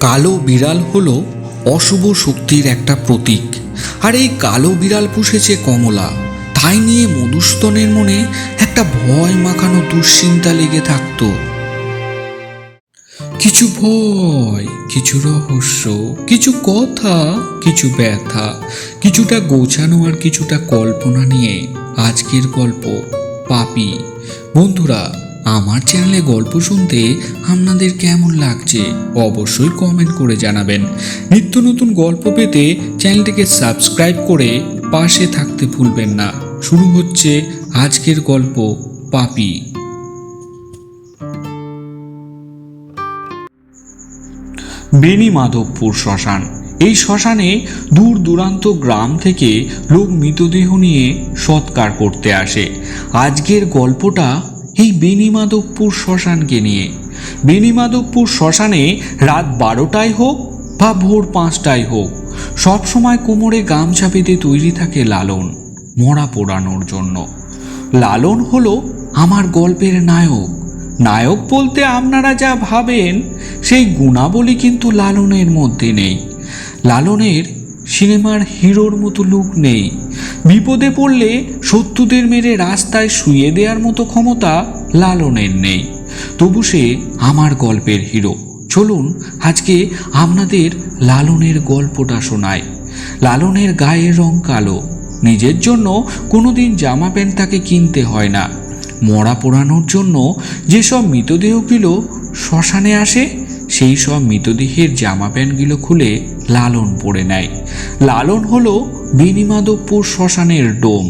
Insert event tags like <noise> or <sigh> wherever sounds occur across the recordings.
কালো বিড়াল হলো অশুভ শক্তির একটা প্রতীক। আর এই কালো বিড়াল পুষেছে কমলা। তাই নিয়ে মধুস্তনের মনে একটা ভয় মাখানো দুশ্চিন্তা লেগে থাকতো। কিছু ভয়, কিছু রহস্য, কিছু কথা, কিছু ব্যথা, কিছুটা গোছানো আর কিছুটা কল্পনা নিয়ে আজকের গল্প পাপি। বন্ধুরা আমার চ্যানেলে গল্প শুনতে আপনাদের কেমন লাগছে, অবশ্যই কমেন্ট করে জানাবেন। নিত্য নতুন গল্প পেতে চ্যানেলটিকে সাবস্ক্রাইব করে পাশে থাকতে ভুলবেন না। শুরু হচ্ছে আজকের গল্প, পাপি। বেনি মাধবপুর শ্মশান। এই শ্মশানে দূর দূরান্ত গ্রাম থেকে লোক মৃতদেহ নিয়ে সৎকার করতে আসে। আজকের গল্পটা এই বেনিমাধবপুর শ্মশানকে নিয়ে। বেনিমাধবপুর শ্মশানে রাত বারোটায় হোক বা ভোর পাঁচটায় হোক, সব সময় কোমরে গামছা পেতে তৈরি থাকে লালন, মরা পোড়ানোর জন্য। লালন হলো আমার গল্পের নায়ক। নায়ক বলতে আপনারা যা ভাবেন, সেই গুণাবলী কিন্তু লালনের মধ্যে নেই। লালনের সিনেমার হিরোর মতো লুক নেই। বিপদে পড়লে শত্রুদের মেরে রাস্তায় শুয়ে দেওয়ার মতো ক্ষমতা লালনের নেই। তবু সে আমার গল্পের হিরো। চলুন আজকে আপনাদের লালনের গল্পটা শোনায় লালনের গায়ের রং কালো। নিজের জন্য কোনোদিন জামা প্যান্ট তাকে কিনতে হয় না। মরা পোড়ানোর জন্য যেসব মৃতদেহগুলো শ্মশানে আসে সেই সব মৃতদেহের জামা প্যান্টগুলো খুলে লালন পরে নেয়। লালন হলো বেনিমাধবপুর শ্মশানের ডোম।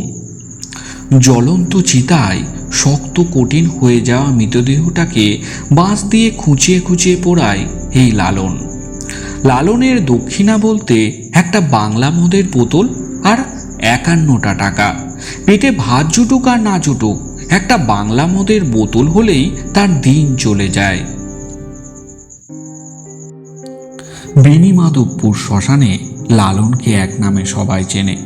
জ্বলন্ত চিতায় শক্ত কঠিন হয়ে যাওয়া মৃতদেহটাকে বাঁশ দিয়ে খুঁচিয়ে খুঁচিয়ে পোড়ায় এই লালন। লালনের দক্ষিণা বলতে একটা বাংলা মদের বোতল আর একান্নটা টাকা। পেটে ভাত জুটুক আর না জুটুক, একটা বাংলা মদের বোতল হলেই তার দিন চলে যায়। বেনিমাধবপুর শ্মশানে লালনকে এক নামে সবাই চেনে।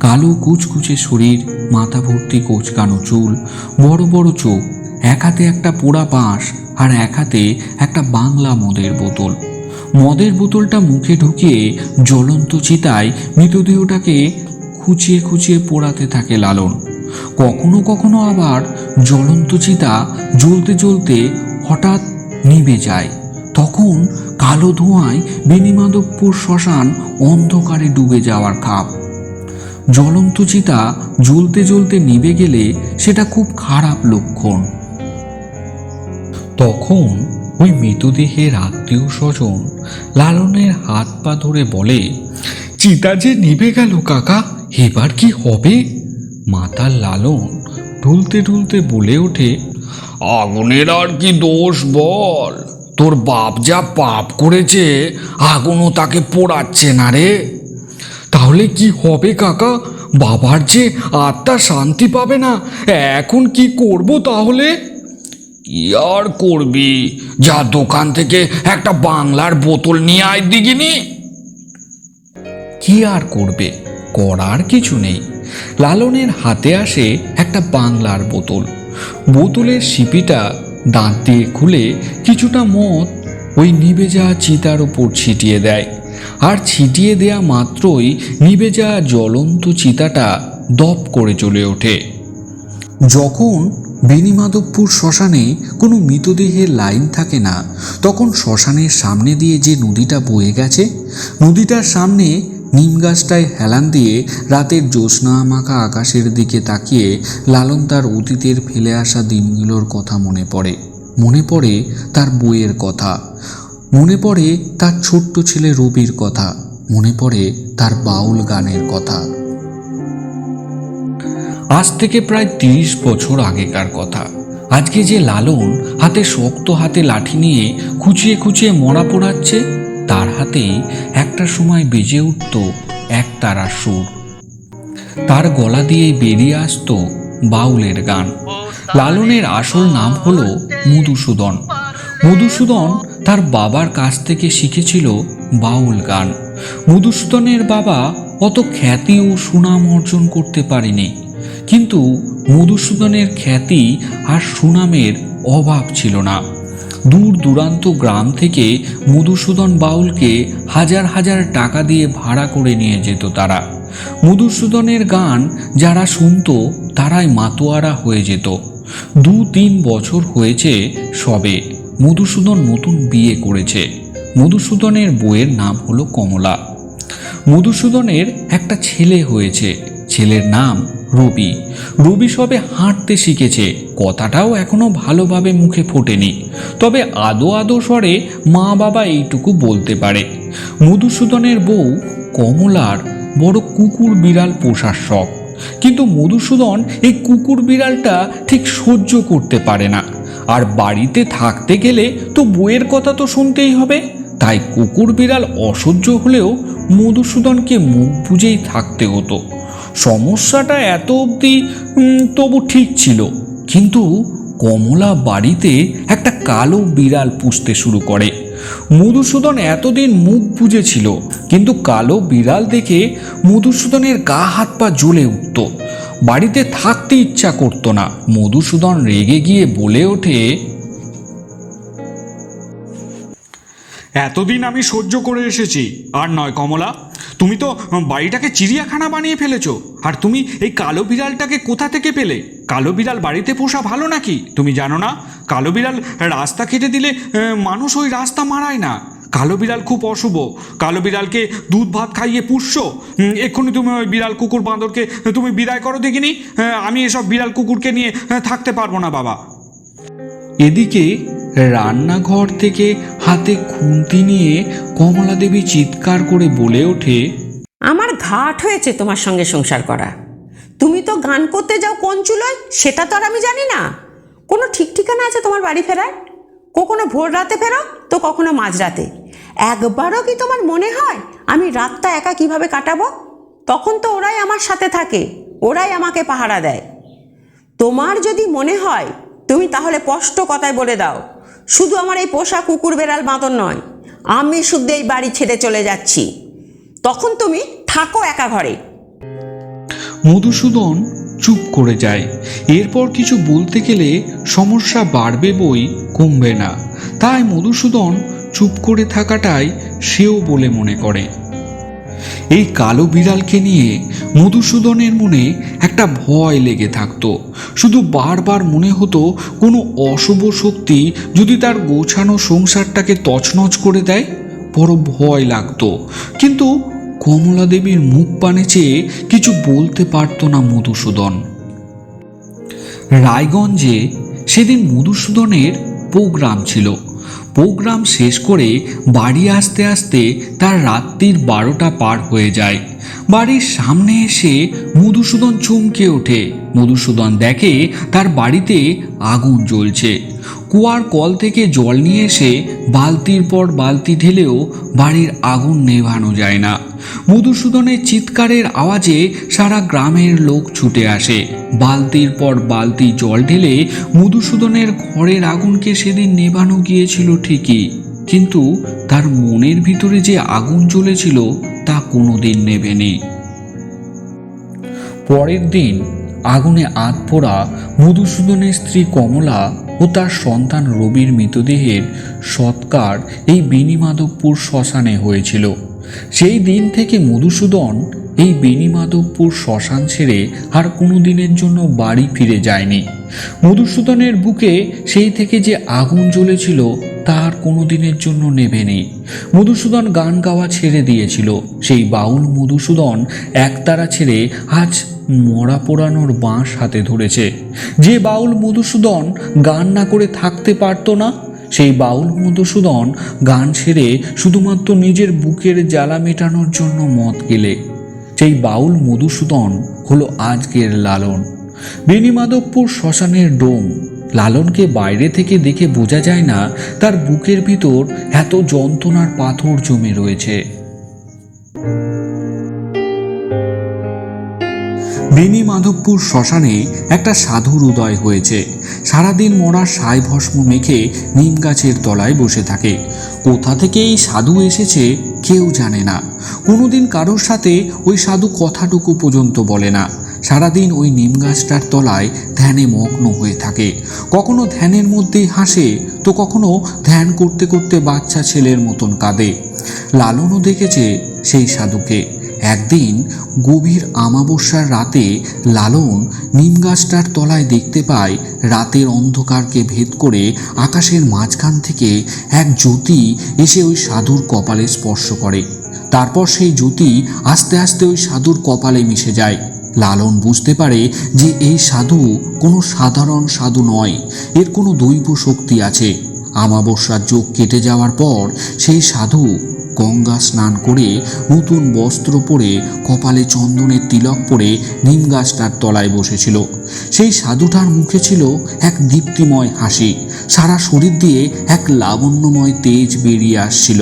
কালো কুচকুচে শরীর, মাথা ভর্তি কোচকানো চুল, বড় বড় চোখ, এক হাতে একটা পোড়া বাঁশ আর এক হাতে একটা বাংলা মদের বোতল। মদের বোতলটা মুখে ঢুকিয়ে জ্বলন্ত চিতায় মৃতদেহটাকে খুঁচিয়ে খুঁচিয়ে পোড়াতে থাকে লালন। কখনো কখনো আবার জ্বলন্ত চিতা জ্বলতে জ্বলতে হঠাৎ নিভে যায়। তখন কালো ধোঁয়ায় বেনিমাধবপুর শ্মশান অন্ধকারে ডুবে যাওয়ার খাপ। জ্বলন্ত চিতা জ্বলতে জ্বলতে নিভে গেলে সেটা খুব খারাপ লক্ষণ। তখন ওই মৃতদেহের আত্মীয় স্বজন লালনের হাত পা ধরে বলে, চিতা যে নিভে গেল কাকা, এবার কি হবে? মাতার লালন ঢুলতে ঢুলতে বলে ওঠে, আগুনের আর কি দোষ বল? তোর বাপ যা পাপ করেছে, আগুনও তাকে পোড়াচ্ছে না রে। তাহলে কি হবে কাকা? বাবার যে আত্মা শান্তি পাবে না, এখন কি করব তাহলে? কি আর করবি? যা দোকান থেকে একটা বাংলার বোতল নিয়ে আয় দিগিনি কি আর করবে? করার কিছু নেই। লালনের হাতে আসে একটা বাংলার বোতল। বোতলের সিপিটা দাঁত দিয়ে খুলে কিছুটা মদ ওই নিভে যাওয়া চিতার ওপর ছিটিয়ে দেয়। আর ছিটিয়ে দেয়া মাত্রই নিভে যাওয়া জ্বলন্ত চিতাটা দপ করে চলে ওঠে। যখন বেনিমাধবপুর শ্মশানে কোনো মৃতদেহের লাইন থাকে না, তখন শ্মশানের সামনে দিয়ে যে নদীটা বয়ে গেছে, নদীটার সামনে নিম গাছটায় হেলান দিয়ে রাতের জ্যোৎস্না মাখা আকাশের দিকে তাকিয়ে লালন তার অতীতের ফেলে আসা দিনগুলোর কথা মনে পড়ে। মনে পড়ে তার বইয়ের কথা। মনে পড়ে তার ছোট্ট ছেলে রবির কথা। মনে পড়ে তার বাউল গানের কথা। আজ থেকে প্রায় তিরিশ বছর আগেকার কথা। আজকে যে লালন হাতে শক্ত হাতে লাঠি নিয়ে খুঁচিয়ে খুঁচিয়ে মরা পোড়াচ্ছে তার হাতেই একটা সময় বেজে উঠত এক তারার সুর। তার গলা দিয়ে বেরিয়ে আসতো বাউলের গান। লালনের আসল নাম হলো মধুসূদন। মধুসূদন তার বাবার কাছ থেকে শিখেছিল বাউল গান। মধুসূদনের বাবা অত খ্যাতি ও সুনাম অর্জন করতে পারেনি। কিন্তু মধুসূদনের খ্যাতি আর সুনামের অভাব ছিল না। দূর দূরান্ত গ্রাম থেকে মধুসূদন বাউলকে হাজার হাজার টাকা দিয়ে ভাড়া করে নিয়ে যেত তারা। মধুসূদনের গান যারা শুনত, তারাই মাতোয়ারা হয়ে যেত। দু তিন বছর হয়েছে সবে মধুসূদন নতুন বিয়ে করেছে। মধুসূদনের বইয়ের নাম হলো কমলা। মধুসূদনের একটা ছেলে হয়েছে। ছেলের নাম রুবি। রবি সবে হাঁটতে শিখেছে। কথাটাও এখনও ভালোভাবে মুখে ফোটেনি। তবে আদো আদো স্বরে মা বাবা এইটুকু বলতে পারে। মধুসূদনের বউ কমলার বড় কুকুর বিড়াল পোষার শখ। কিন্তু মধুসূদন এই কুকুর বিড়ালটা ঠিক সহ্য করতে পারে না। আর বাড়িতে থাকতে গেলে তো বইয়ের কথা তো শুনতেই হবে। তাই কুকুর বিড়াল অসহ্য হলেও মধুসূদনকে মুখ বুঝেই থাকতে হতো। সমস্যাটা এত অবধি তবু ঠিক ছিল। কিন্তু কমলা বাড়িতে একটা কালো বিড়াল পুষতে শুরু করে। মধুসূদন এতদিন মুখ বুঝেছিল কিন্তু কালো বিড়াল দেখে মধুসূদনের গা হাত পা জ্বলে উঠত। বাড়িতে থাকতে ইচ্ছা করতো না। মধুসূদন রেগে গিয়ে বলে ওঠে, এতদিন আমি সহ্য করে এসেছি। আর নয় কমলা তুমি তো বাড়িটাকে চিড়িয়াখানা বানিয়ে ফেলেছো। আর তুমি এই কালো বিড়ালটাকে কোথা থেকে পেলে? কালো বিড়াল বাড়িতে পোষা ভালো নাকি? তুমি জানো না? কালো বিড়াল রাস্তা কেটে দিলে মানুষ ওই রাস্তা মারায় না। কালো বিড়াল খুব অশুভ। কালো বিড়ালকে দুধ ভাত খাইয়ে পুষছো? এক্ষুনি তুমি ওই বিড়াল কুকুর বাঁদরকে, তুমি বিদায় করো দেখিনি? আমি এসব বিড়াল কুকুরকে নিয়ে থাকতে পারব না, বাবা। এদিকে রান্নাঘর থেকে হাতে খুন্তি নিয়ে কমলা দেবী চিৎকার করে বলে ওঠে, আমার ঘাট হয়েছে তোমার সঙ্গে সংসার করা। তুমি তো গান করতে যাও কোন চুলোয় সেটা তো আর আমি জানি না। কোনো ঠিক ঠিকানা আছে তোমার বাড়ি ফেরার? কখনো ভোর রাতে ফেরো, তো কখনো মাঝরাতে একবারও কি তোমার মনে হয় আমি রাতটা একা কীভাবে কাটাবো? তখন তো ওরাই আমার সাথে থাকে, ওরাই আমাকে পাহারা দেয়। তোমার যদি মনে হয়, তুমি তাহলে স্পষ্ট কথায় বলে দাও। শুধু আমার এই পোষা কুকুর বেড়াল বাঁদর নয়, আমি শুদ্ধ এই বাড়ি ছেড়ে চলে যাচ্ছি। তখন তুমি থাকো একা ঘরে। মধুসূদন চুপ করে যায়। এরপর কিছু বলতে গেলে সমস্যা বাড়বে বই কমবে না। তাই মধুসূদন চুপ করে থাকাটাই সেও বলে মনে করে। এই কালো বিড়ালকে নিয়ে মধুসূদনের মনে একটা ভয় লেগে থাকতো। শুধু বারবার মনে হতো কোনো অশুভ শক্তি যদি তার গোছানো সংসারটাকে তছনছ করে দেয়, বড় ভয় লাগতো। কিন্তু কমলা দেবীর মুখ পানে চেয়ে কিছু বলতে পারতো না মধুসূদন। রায়গঞ্জে সেদিন মধুসূদনের প্রোগ্রাম ছিল। প্রোগ্রাম শেষ করে বাড়ি আসতে আসতে তার রাত্রির বারোটা পার হয়ে যায়। বাড়ির সামনে এসে মধুসূদন চমকে ওঠে। মধুসূদন দেখে তার বাড়িতে আগুন জ্বলছে। কুয়ার কল থেকে জল নিয়ে এসে বালতির পর বালতি ঢেলেও বাড়ির আগুন নেভানো যায় না। মধুসূদনের চিৎকারের আওয়াজে সারা গ্রামের লোক ছুটে আসে। বালতির পর বালতি জল ঢেলে মধুসূদনের ঘরের আগুনকে সেদিন নেভানো গিয়েছিল ঠিকই। কিন্তু তার মনের ভিতরে যে আগুন জ্বলেছিল তা কোনোদিন নেভেনি। পরের দিন আগুনে আত পোড়া মধুসূদনের স্ত্রী কমলা ও তার সন্তান রবির মৃতদেহের সৎকার এই বেণীমাধবপুর শ্মশানে হয়েছিল। সেই দিন থেকে মধুসূদন এই বেণীমাধবপুর শ্মশান ছেড়ে আর কোনো দিনের জন্য বাড়ি ফিরে যায়নি। মধুসূদনের বুকে সেই থেকে যে আগুন জ্বলেছিল তার কোনো দিনের জন্য নেভেনি। মধুসূদন গান গাওয়া ছেড়ে দিয়েছিল। সেই বাউল মধুসূদন একতারা ছেড়ে আজ মরা পোড়ানোর বাঁশ হাতে ধরেছে। যে বাউল মধুসূদন গান না করে থাকতে পারতো না সেই বাউল মধুসূদন গান ছেড়ে শুধুমাত্র নিজের বুকের জ্বালা মেটানোর জন্য মত গেলে। সেই বাউল মধুসূদন হলো আজকের লালন। বেণীমাধবপুর শ্মশানের ডোম। লালনকে বাইরে থেকে দেখে বোঝা যায় না, তার বুকের ভিতর এত যন্ত্রণার পাথর জমে রয়েছে। বেনি মাধবপুর শ্মশানে একটা সাধুর উদয় হয়েছে। সারাদিন মরার সাই ভস্ম মেখে নিম গাছের তলায় বসে থাকে। কোথা থেকে এই সাধু এসেছে কেউ জানে না। কোনোদিন কারোর সাথে ওই সাধু কথাটুকু পর্যন্ত বলে না। সারাদিন ওই নিম গাছটার তলায় ধ্যানে মগ্ন হয়ে থাকে। কখনো ধ্যানের মধ্যেই হাসে, তো কখনো ধ্যান করতে করতে বাচ্চা ছেলের মতন কাঁদে। লালনও দেখেছে সেই সাধুকে। একদিন গভীর আমাবস্যার রাতে লালন নিম গাছটার তলায় দেখতে পায় রাতের অন্ধকারকে ভেদ করে আকাশের মাঝখান থেকে এক জ্যোতি এসে ওই সাধুর কপালে স্পর্শ করে। তারপর সেই জ্যোতি আস্তে আস্তে ওই সাধুর কপালে মিশে যায়। লালন বুঝতে পারে যে এই সাধু কোনো সাধারণ সাধু নয়, এর কোনো দৈব শক্তি আছে। আমাবস্যার যোগ কেটে যাওয়ার পর সেই সাধু গঙ্গা স্নান করে নতুন বস্ত্র পরে কপালে চন্দনের তিলক পরে নিম গাছটার তলায় বসেছিল। সেই সাধুটার মুখে ছিল এক দীপ্তিময় হাসি। সারা শরীর দিয়ে এক লাবণ্যময় তেজ বেরিয়ে আসছিল।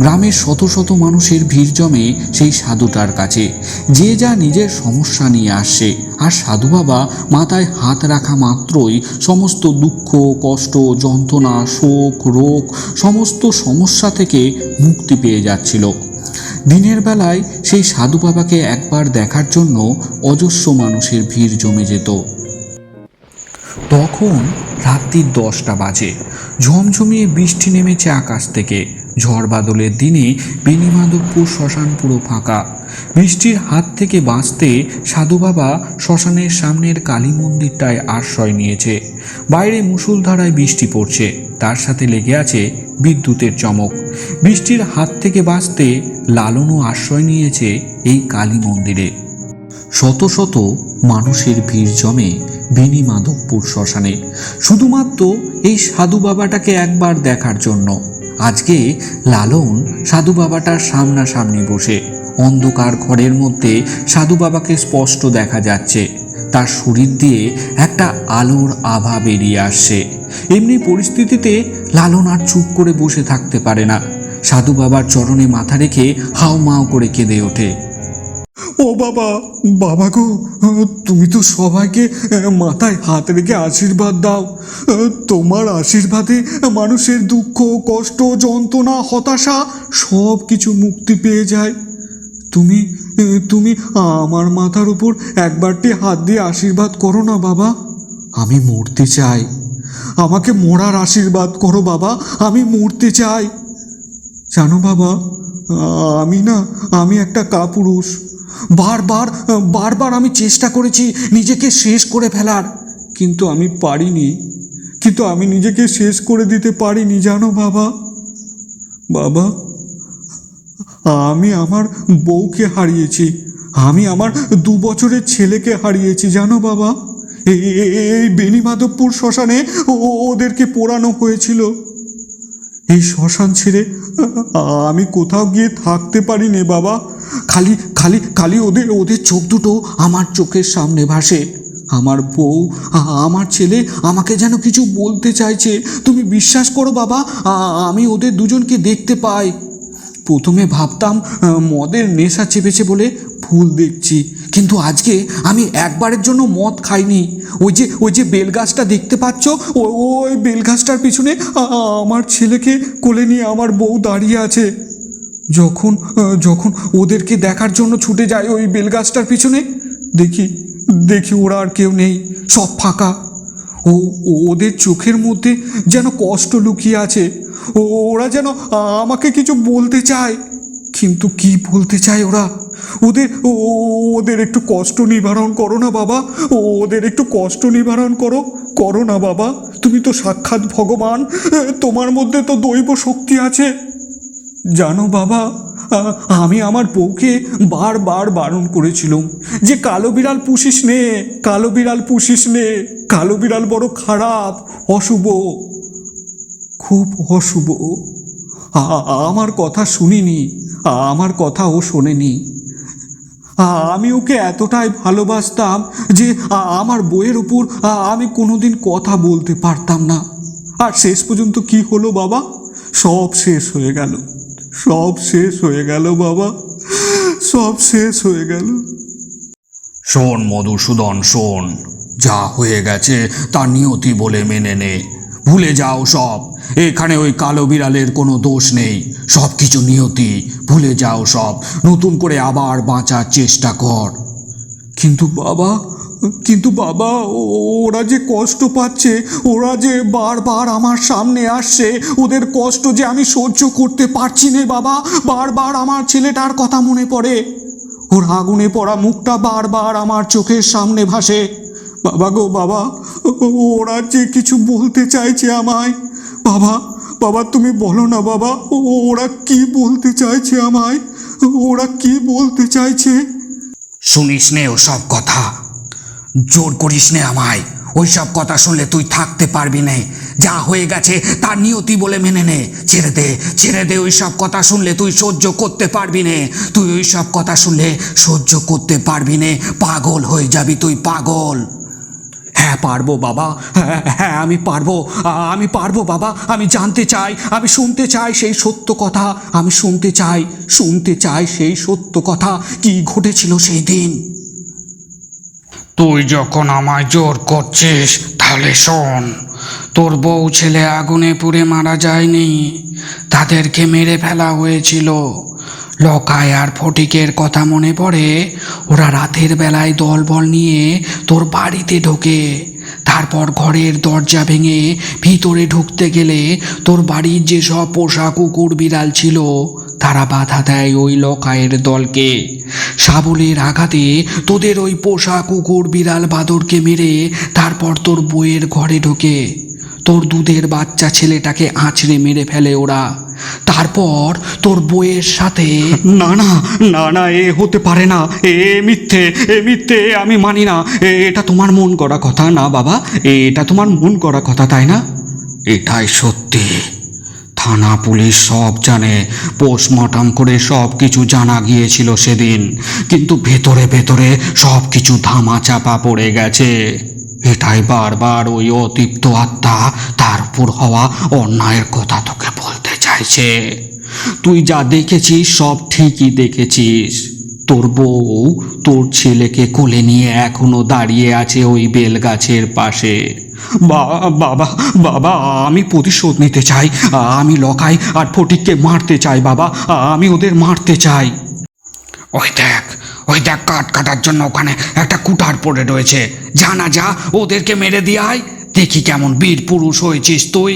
গ্রামের শত শত মানুষের ভিড় জমে সেই সাধুটার কাছে। যে যা নিজের সমস্যা নিয়ে আসছে আর সাধু বাবা মাথায় হাত রাখা মাত্রই সমস্ত দুঃখ, কষ্ট, যন্ত্রণা, শোক, রোগ সমস্ত সমস্যা থেকে মুক্তি পেয়ে যাচ্ছিল। দিনের বেলায় সেই সাধু বাবাকে একবার দেখার জন্য অজস্র মানুষের ভিড় জমে যেত। তখন রাত্রির দশটা বাজে। ঝমঝমিয়ে বৃষ্টি নেমেছে আকাশ থেকে। ঝড় বাদলের দিনে বেনিমাধবপুর শ্মশান পুরো ফাঁকা। বৃষ্টির হাত থেকে বাঁচতে সাধু বাবা শ্মশানের সামনের কালী মন্দিরটায় আশ্রয় নিয়েছে। বাইরে মুষলধারায় বৃষ্টি পড়ছে। তার সাথে লেগে আছে বিদ্যুতের চমক। বৃষ্টির হাত থেকে বাঁচতে লালনও আশ্রয় নিয়েছে এই কালী মন্দিরে। শত শত মানুষের ভিড় জমে বেনি মাধবপুর শ্মশানে। শুধুমাত্র এই সাধু বাবাটাকে একবার দেখার জন্য। আজকে লালন সাধু বাবাটার সামনাসামনি বসে। অন্ধকার ঘরের মধ্যে সাধু বাবাকে স্পষ্ট দেখা যাচ্ছে। তার শরীর দিয়ে একটা আলোর আভা বেরিয়ে আসছে। এমনি পরিস্থিতিতে লালন আর চুপ করে বসে থাকতে পারে না। সাধু বাবার চরণে মাথা রেখে হাও মাও করে কেঁদে ওঠে। ও বাবা বাবা গো, তুমি তো সবাইকে মাথায় হাত রেখে আশীর্বাদ দাও। তোমার আশীর্বাদে মানুষের দুঃখ, কষ্ট, যন্ত্রণা, হতাশা সব কিছু মুক্তি পেয়ে যায়। তুমি তুমি আমার মাথার উপর একবারটি হাত দিয়ে আশীর্বাদ করো না বাবা। আমি মরতে চাই। আমাকে মরার আশীর্বাদ করো বাবা, আমি মরতে চাই। জানো বাবা, আমি না, আমি একটা কাপুরুষ। বারবার বারবার আমি চেষ্টা করেছি নিজেকে শেষ করে ফেলার, কিন্তু আমি পারিনি। কিন্তু আমি নিজেকে শেষ করে দিতে পারিনি, জানো বাবা। বাবা, আমি আমার বউকে হারিয়েছি, আমি আমার দু বছরের ছেলেকে হারিয়েছি, জানো বাবা। এই বেনিমাধবপুর শ্মশানে ওদেরকে পোড়ানো হয়েছিল। এই শ্মশান ছেড়ে আমি কোথাও গিয়ে থাকতে পারিনি বাবা। খালি খালি খালি ওদের ওদের চোখ দুটো আমার চোখের সামনে ভাসে। আমার বউ, আমার ছেলে আমাকে যেন কিছু বলতে চাইছে। তুমি বিশ্বাস করো বাবা আমি ওদের দুজনকে দেখতে পাই। প্রথমে ভাবতাম মদের নেশা চেপেছে বলে ভুল দেখছি। কিন্তু আজকে আমি একবারের জন্য মদ খাইনি। ওই যে ওই যে বেলগাছটা দেখতে পাচ্ছ? ওই বেলগাছটার পিছনে আমার ছেলেকে কোলে নিয়ে আমার বউ দাঁড়িয়ে আছে। যখন যখন ওদেরকে দেখার জন্য ছুটে যায় ওই বেলগাছটার পিছনে, দেখি দেখি ওরা আর কেউ নেই, সব ফাঁকা। ও ওদের চোখের মধ্যে যেন কষ্ট লুকিয়ে আছে। ওরা যেন আমাকে কিছু বলতে চায়। কিন্তু কি বলতে চায় ওরা? ওদের ওদের একটু কষ্ট নিবারণ করো না বাবা। ওদের একটু কষ্ট নিবারণ করো করো না বাবা। তুমি তো সাক্ষাৎ ভগবান তোমার মধ্যে তো দৈব শক্তি আছে। জানো বাবা আমি আমার বউকে বারবার বারণ করেছিলাম যে কালো বিড়াল পুষিস নে, কালো বিড়াল পুষিস নে, কালো বিড়াল বড় খারাপ, অশুভ। খুব অশুভ। আমার কথা শুনিনি, আমার কথা ও শোনেনি আমি ওকে এতটাই ভালোবাসতাম যে আমার বইয়ের উপর আমি কোনোদিন কথা বলতে পারতাম না। আর শেষ পর্যন্ত কি হলো বাবা? সব শেষ হয়ে গেল। সব শেষ হয়ে গেল বাবা। সব শেষ হয়ে গেল। শোন মধুসূদন, শোন। যা হয়ে গেছে তা নিয়তি বলে মেনে নে। ভুলে যাও সব। এখানে ওই কালো বিড়ালের কোনো দোষ নেই। সব কিছু নিয়তি। ভুলে যাও সব। নতুন করে আবার বাঁচার চেষ্টা কর। কিন্তু বাবা কিন্তু বাবা ওরা যে কষ্ট পাচ্ছে, ওরা যে বারবার আমার সামনে আসছে, ওদের কষ্ট যে আমি সহ্য করতে পারছি না বাবা, বারবার আমার ছেলেটার কথা মনে পড়ে। ওর আগুনে পড়া মুখটা বারবার আমার চোখের সামনে ভাসে। বাবা গো, বাবা, ওরা যে কিছু বলতে চাইছে আমায়, বাবা বাবা, তুমি বলো না বাবা, ওরা কি বলতে চাইছে আমায়, ওরা কি বলতে চাইছে? শুনিস নে ওসব কথা। জোর করিস নে আমায়। ওইসব কথা শুনলে তুই থাকতে পারবি না। যা হয়ে গেছে, তার নিয়তি বলে মেনে নে। ছেড়ে দে ছেড়ে দে ওইসব কথা শুনলে তুই সহ্য করতে পারবি না। তুই ওইসব কথা শুনলে সহ্য করতে পারবি না। পাগল হয়ে যাবি তুই, পাগল। হ্যাঁ পারব বাবা। হ্যাঁ হ্যাঁ আমি পারব। আমি পারব বাবা। আমি জানতে চাই, আমি শুনতে চাই সেই সত্য কথা। আমি শুনতে চাই শুনতে চাই সেই সত্য কথা। কি ঘটেছিল সেই দিন? তুই যখন আমায় জোর করছিস, তাহলে শোন, তোর বউ ছেলে আগুনে পুড়ে মারা যায়নি, তাদেরকে মেরে ফেলা হয়েছিল। লকায় আর ফটিকের কথা মনে পড়ে, ওরা রাতের বেলায় দলবল নিয়ে তোর বাড়িতে ঢোকে। তারপর ঘরের দরজা ভেঙে ভিতরে ঢুকতে গেলে তোর বাড়ির যেসব পোষা কুকুর বিড়াল ছিল তারা বাধা দেয় ওই লকায়ের দলকে। শাবলের আঘাতে তোদের ওই পোষা কুকুর বিড়াল বাদরকে মেরে তারপর তোর বইয়ের ঘরে ঢোকে। তোর দুধের বাচ্চা ছেলেটাকে আঁচড়ে মেরে ফেলে ওরা। তারপর তোর বইয়ের সাথে না না না না এ হতে পারে না। এ মিথ্যে এ মিথ্যে আমি মানি না। এ এটা তোমার মন করা কথা। না বাবা এটা তোমার মন করা কথা তাই না? এটাই সত্যি। থানা পুলিশ সব জানে, পোস্টমর্টম করে সব কিছু জানা গিয়েছিল সেদিন। কিন্তু ভেতরে ভেতরে সব কিছু ধামা চাপা পড়ে গেছে। এটাই বারবার ওই অতৃপ্ত আত্মা তার উপর হওয়া অন্যায়ের কথা তোকে বলতে চাইছে। তুই যা দেখেছিস, সব ঠিকই দেখেছিস। তোর বউ, তোর ছেলেকে কোলে নিয়ে এখনও দাঁড়িয়ে আছে ওই বেলগাছের পাশে। বাবা বাবা, আমি প্রতিশোধ নিতে চাই। আমি লকাই আর ফটিককে মারতে চাই, বাবা, আমি ওদের মারতে চাই। ওই দেখ ওই দেখ, কাঠ কাটার জন্য ওখানে একটা কুঠার পড়ে রয়েছে। জানা যা, ওদেরকে মেরে দিয়ে আয়। দেখি কেমন বীর পুরুষ হয়েছিস তুই।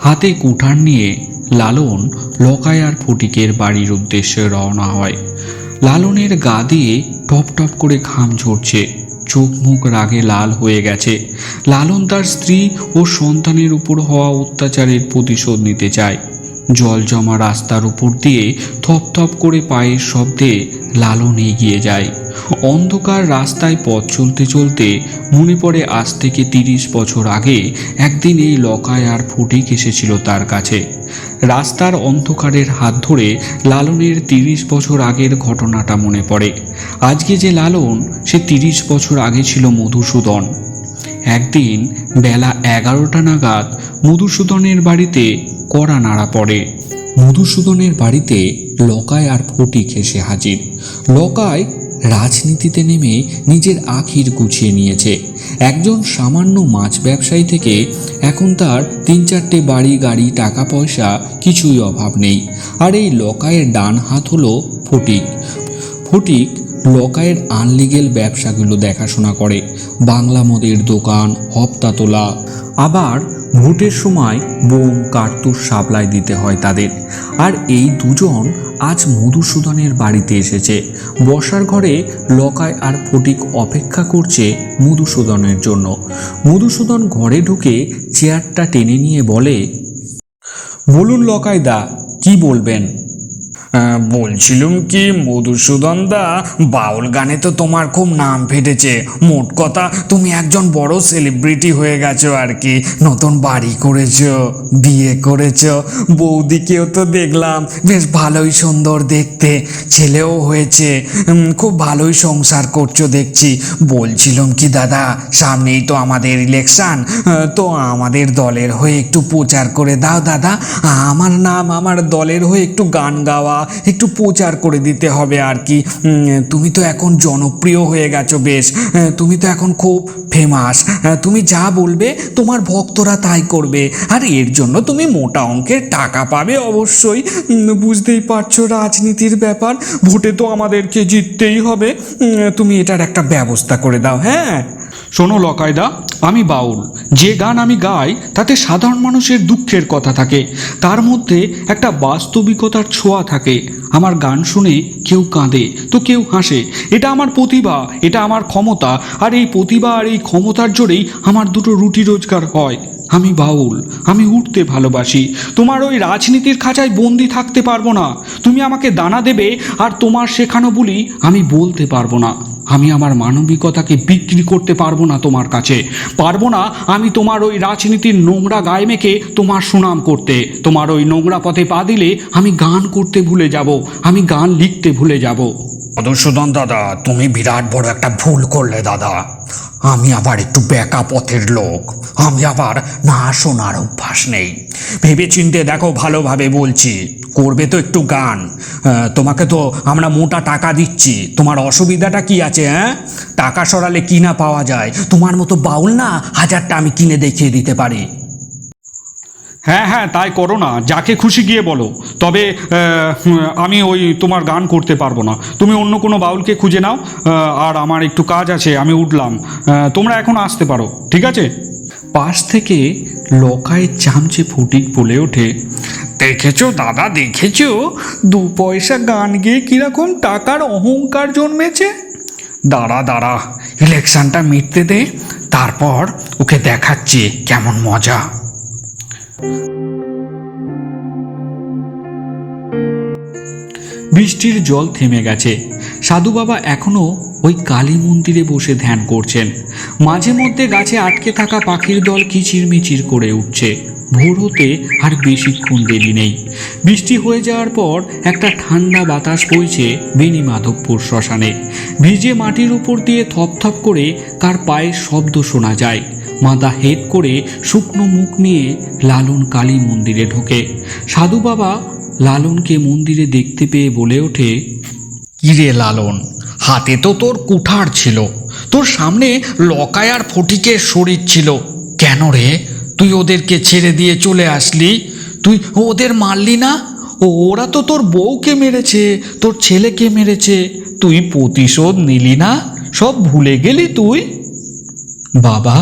হাতে কুঠার নিয়ে লালন লকায় আর ফটিকের বাড়ির উদ্দেশ্যে রওনা হয়। লালনের গা দিয়ে টপ টপ করে ঘাম ঝরছে। চোখ মুখ রাগে লাল হয়ে গেছে। লালন তার স্ত্রী ও সন্তানের উপর হওয়া অত্যাচারের প্রতিশোধ নিতে চায়। জল জমা রাস্তার উপর দিয়ে থপ থপ করে পায়ের শব্দে লালন এগিয়ে যায়। অন্ধকার রাস্তায় পথ চলতে চলতে মনে পড়ে আজ থেকে তিরিশ বছর আগে একদিন এই লকায় আর ফটিক এসেছিল তার কাছে। রাস্তার অন্ধকারের হাত ধরে লালনের তিরিশ বছর আগের ঘটনাটা মনে পড়ে। আজকে যে লালন, সে তিরিশ বছর আগে ছিল মধুসূদন। একদিন বেলা এগারোটা নাগাদ মধুসূদনের বাড়িতে কড়া নাড়া পড়ে। মধুসূদনের বাড়িতে লকায় আর ফটিক এসে হাজির। লকায় রাজনীতিতে নেমে নিজের আখির গুছিয়ে নিয়েছে। একজন সামান্য মাছ ব্যবসায়ী থেকে এখন তার তিন চারটে বাড়ি, গাড়ি, টাকা পয়সা কিছুই অভাব নেই। আর এই লকায়ের ডান হাত হলো ফটিক। ফটিক লকায়ের আনলিগেল ব্যবসাগুলো দেখাশোনা করে। বাংলা মদের দোকান, হপ্তা তোলা। আবার ভোটের সময় বোম কার্তুস সাপ্লাই দিতে হয় তাদের। আর এই দুজন আজ মধুসূদনের বাড়িতে এসেছে। বসার ঘরে লকায় আর ফটিক অপেক্ষা করছে মধুসূদনের জন্য। মধুসূদন ঘরে ঢুকে চেয়ারটা টেনে নিয়ে বলে, বলুন লকায় দা কি বলবেন? বলছিলুম কি, মধুসূদন দা, বাউল গানে তো তোমার খুব নাম ফেটেছে। মোট কথা, তুমি একজন বড় সেলিব্রিটি হয়ে গেছো আর কি। নতুন বাড়ি করেছ, বিয়ে করেছ। বৌদিকেও তো দেখলাম, বেশ ভালোই সুন্দর দেখতে। ছেলেও হয়েছে খুব ভালোই সংসার করছ দেখছি। বলছিলাম কি, দাদা, সামনেই তো আমাদের ইলেকশন তো আমাদের দলের হয়ে একটু প্রচার করে দাও, দাদা। আমার নাম আমার দলের হয়ে একটু গান গাওয়া একটু প্রচার করে দিতে হবে আর কি। তুমি তো এখন জনপ্রিয় হয়ে গেছো বেশ। তুমি তো এখন খুব ফেমাস তুমি যা বলবে, তোমার ভক্তরা তাই করবে। আর এর জন্য তুমি মোটা অঙ্কের টাকা পাবে অবশ্যই। বুঝতেই পারছ রাজনীতির ব্যাপার। ভোটে তো আমাদেরকে জিততেই হবে। তুমি এটার একটা ব্যবস্থা করে দাও হ্যাঁ? শোনো লকায়দা, আমি বাউল। যে গান আমি গাই, তাতে সাধারণ মানুষের দুঃখের কথা থাকে। তার মধ্যে একটা বাস্তবিকতার ছোঁয়া থাকে। আমার গান শুনে কেউ কাঁদে, তো কেউ হাসে। এটা আমার প্রতিভা, এটা আমার ক্ষমতা, আর এই প্রতিভা আর এই ক্ষমতার জোরেই আমার দুটো রুটি রোজগার হয়। আমি বাউল, আমি উঠতে ভালোবাসি। তোমার ওই রাজনীতির খাঁচায় বন্দি থাকতে পারব না। তুমি আমাকে দানা দেবে, আর তোমার শেখানো বলি আমি বলতে পারব না। আমি আমার মানবিকতাকে বিক্রি করতে পারব না তোমার কাছে। পারব না আমি তোমার ওই রাজনীতির নোংরা গায়ে মেখে তোমার সুনাম করতে। তোমার ওই নোংরা পথে পা দিলে আমি গান করতে ভুলে যাব, আমি গান লিখতে ভুলে যাব। মধুসূদন দাদা, তুমি বিরাট বড় একটা ভুল করলে দাদা। আমি আবার একটু বেকা পথের লোক। আমি আবার না শোনার অভ্যাস নেই। ভেবে চিনতে দেখো ভালোভাবে বলছি। করবে তো একটু গান। তোমাকে তো আমরা মোটা টাকা দিচ্ছি। তোমার অসুবিধাটা কি আছে হ্যাঁ? টাকা সরালে কি না পাওয়া যায়? তোমার মতো বাউল না, হাজারটা আমি কিনে দেখিয়ে দিতে পারি। হ্যাঁ হ্যাঁ তাই করো না। যাকে খুশি গিয়ে বলো। তবে আমি ওই তোমার গান করতে পারব না। তুমি অন্য কোনো বাউলকে খুঁজে নাও আর আমার একটু কাজ আছে, আমি উঠলাম। তোমরা এখন আসতে পারো, ঠিক আছে? পাশ থেকে লকায় চামচে ফুটিক বলে ওঠে। দেখেছ দাদা, দেখেছ? দু পয়সা গান গেয়ে কীরকম টাকার অহংকার জন্মেছে? দাঁড়া দাঁড়া ইলেকশনটা মিটতে দে, তারপর ওকে দেখাচ্ছি, কেমন মজা। বৃষ্টির জল থেমে গেছে। সাধু বাবা এখনও ওই কালী মন্দিরে বসে ধ্যান করছেন। মাঝে মধ্যে গাছে আটকে থাকা পাখির দল কিচিরমিচির করে উঠছে। ভোর হতে আর বেশিক্ষণ দেরি নেই। বৃষ্টি হয়ে যাওয়ার পর একটা ঠান্ডা বাতাস বইছে বেনি মাধবপুর শ্মশানে। ভিজে মাটির উপর দিয়ে থপথপ করে কার পায়ের শব্দ শোনা যায়। মাথা হেড করে শুকনো মুখ নিয়ে লালন কালী মন্দিরে ঢোকে। সাধু বাবা লালনকে মন্দিরে দেখতে পেয়ে বলে ওঠে কিরে লালন, হাতে তো তোর কুঠার ছিল, তোর সামনে লকায় আর ফটিকের শরীর ছিল। কেন রে? তুই ওদেরকে ছেড়ে দিয়ে চলে আসলি? তুই ওদের মারলি না? ওরা তো তোর বউকে মেরেছে, তোর ছেলেকে মেরেছে। তুই প্রতিশোধ নিলি না? সব ভুলে গেলি তুই? বাবা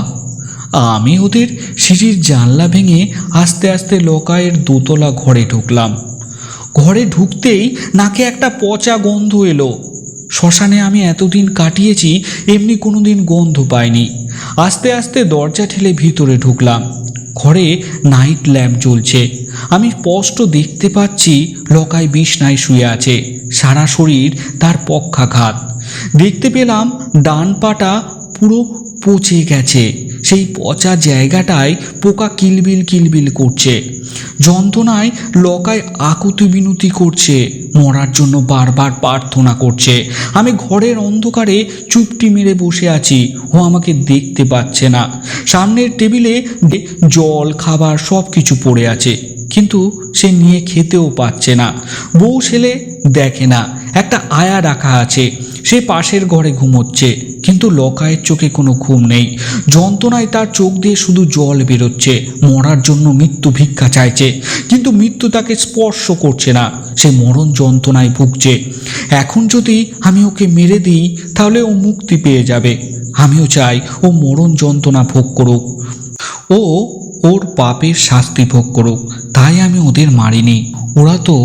আমি ওদের সিঁড়ির জানলা ভেঙে আস্তে আস্তে লকায়ের দোতলা ঘরে ঢুকলাম। ঘরে ঢুকতেই নাকে একটা পচা গন্ধ এলো। শ্মশানে আমি এতদিন কাটিয়েছি, এমনি কোনোদিন গন্ধ পাইনি। আস্তে আস্তে দরজা ঠেলে ভিতরে ঢুকলাম। ঘরে নাইট ল্যাম্প জ্বলছে। আমি স্পষ্ট দেখতে পাচ্ছি লকায় বিছনায় শুয়ে আছে। সারা শরীর তার পক্ষাঘাত। দেখতে পেলাম ডান পাটা পুরো পচে গেছে। সেই পচা জায়গাটায় পোকা কিলবিল কিলবিল করছে। যন্ত্রণায় লকায় আকুতি বিনতি করছে। মরার জন্য বারবার প্রার্থনা করছে। আমি ঘরের অন্ধকারে চুপটি মেরে বসে আছি। ও আমাকে দেখতে পাচ্ছে না। সামনের টেবিলে জল, খাবার সব কিছু পড়ে আছে। কিন্তু সে নিয়ে খেতেও পাচ্ছে না। বউ ছেলে দেখে না। একটা আয়া রাখা আছে। সে পাশের ঘরে ঘুমোচ্ছে। কিন্তু লকায়ের চোখে কোনো ঘুম নেই। যন্ত্রণায় তার চোখ দিয়ে শুধু জল বেরোচ্ছে। মরার জন্য মৃত্যু ভিক্ষা চাইছে। কিন্তু মৃত্যু তাকে স্পর্শ করছে না। সে মরণ যন্ত্রণায় ভুগছে। এখন যদি আমি ওকে মেরে দিই, তাহলে ও মুক্তি পেয়ে যাবে। আমিও চাই ও মরণ যন্ত্রণা ভোগ করুক। ও ওর পাপের শাস্তি ভোগ করুক। তাই আমি ওদের মারিনি। ওরা তো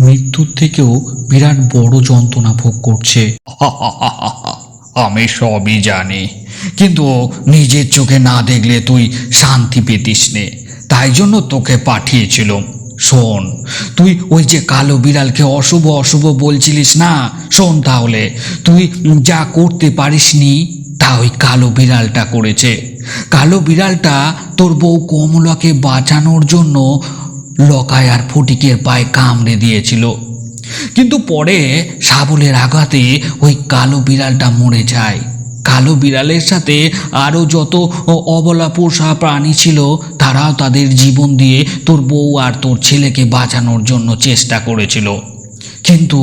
মৃত্যুর থেকেও বিরাট বড় যন্ত্রণা ভোগ করছে। <laughs> আমি সবই জানি। কিন্তু নিজের চোখে না দেখলে তুই শান্তি পেতিস নে। তাই জন্য তোকে পাঠিয়েছিলাম। শোন, তুই ওই যে কালো বিড়ালকে অশুভ অশুভ বলছিলিস না? শোন তাহলে, তুই যা করতে পারিসনি, তা ওই কালো বিড়ালটা করেছে। কালো বিড়ালটা তোর বউ কমলাকে বাঁচানোর জন্য লকায় আর ফটিকের পায়ে কামড়ে দিয়েছিল। কিন্তু পরে শাবলের আঘাতে ওই কালো বিড়ালটা মরে যায়। কালো বিড়ালের সাথে আরও যত অবলা পোষা প্রাণী ছিল, তারাও তাদের জীবন দিয়ে তোর বউ আর তোর ছেলেকে বাঁচানোর জন্য চেষ্টা করেছিল। কিন্তু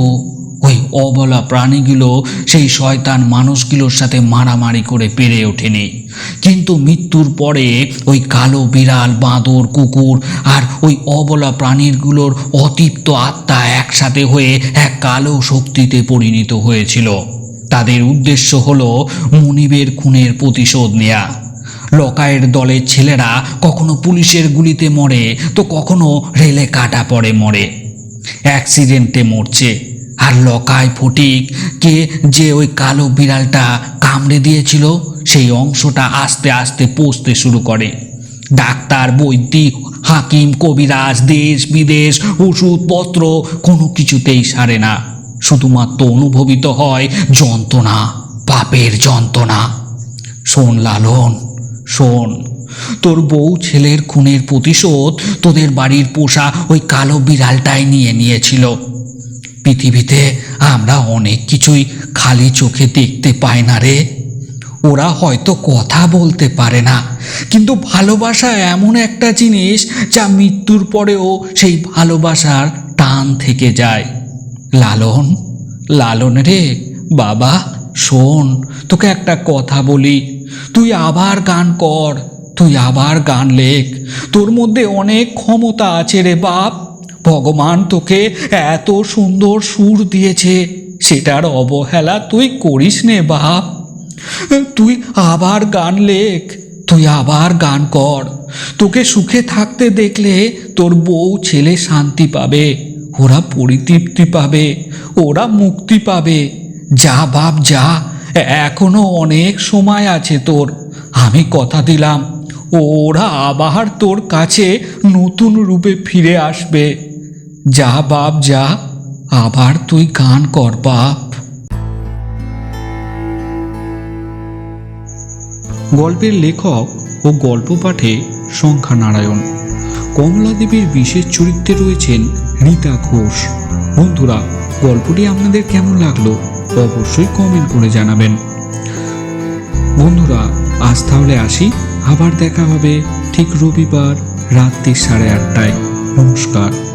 অবলা প্রাণীগুলো সেই শয়তান মানুষগুলোর সাথে মারামারি করে পেরে ওঠেনি। কিন্তু মৃত্যুর পরে ওই কালো বিড়াল, বাঁদর, কুকুর আর ওই অবলা প্রাণীরগুলোর অতিপ্ত আত্মা একসাথে হয়ে এক কালো শক্তিতে পরিণত হয়েছিল। তাদের উদ্দেশ্য হলো মনিবের খুনের প্রতিশোধ নেয়া। লকায়ের দলের ছেলেরা কখনো পুলিশের গুলিতে মরে, তো কখনো রেলে কাটা পড়ে মরে। অ্যাক্সিডেন্টে মরছে। আর লকায় ফটিক কে যে ওই কালো বিড়ালটা কামড়ে দিয়েছিল, সেই অংশটা আস্তে আস্তে পচতে শুরু করে। ডাক্তার বৈদ্যিক হাকিম, কবিরাজ, দেশ বিদেশ, ওষুধপত্র কোনো কিছুতেই সারে না। শুধুমাত্র অনুভবিত হয় যন্ত্রণা, পাপের যন্ত্রণা। শোন লালন, শোন, তোর বউ ছেলের খুনের প্রতিশোধ তোদের বাড়ির পোষা ওই কালো বিড়ালটাই নিয়ে নিয়েছিল। পৃথিবীতে আমরা অনেক কিছুই খালি চোখে দেখতে পাই না রে। ওরা হয়তো কথা বলতে পারে না, কিন্তু ভালোবাসা এমন একটা জিনিস যা মৃত্যুর পরেও সেই ভালোবাসার টান থেকে যায়। লালন লালন রে, বাবা, শোন, তোকে একটা কথা বলি। তুই আবার গান কর, তুই আবার গান লেখ। তোর মধ্যে অনেক ক্ষমতা আছে রে বাপ। ভগবান তোকে এত সুন্দর সুর দিয়েছে, সেটার অবহেলা তুই করিস নে বাপ। তুই আবার গান লেখ, তুই আবার গান কর। তোকে সুখে থাকতে দেখলে তোর বউ ছেলে শান্তি পাবে, ওরা পরিতৃপ্তি পাবে, ওরা মুক্তি পাবে। যা বাপ, যা, এখনও অনেক সময় আছে তোর। আমি কথা দিলাম, ওরা আবার তোর কাছে নতুন রূপে ফিরে আসবে। যা বাপ, যা, আবার তুই গান কর, বাপ। গল্পের লেখক ও গল্প পাঠে সংখ্যা নারায়ণ কমলাদেবীর বিশেষ চরিত্রে রয়েছেন রীতা ঘোষ। বন্ধুরা, গল্পটি আপনাদের কেমন লাগল অবশ্যই কমেন্ট করে জানাবেন। বন্ধুরা, আজ তাহলে আসি। আবার দেখা হবে ঠিক রবিবার রাত্রি সাড়ে আটটায়। নমস্কার।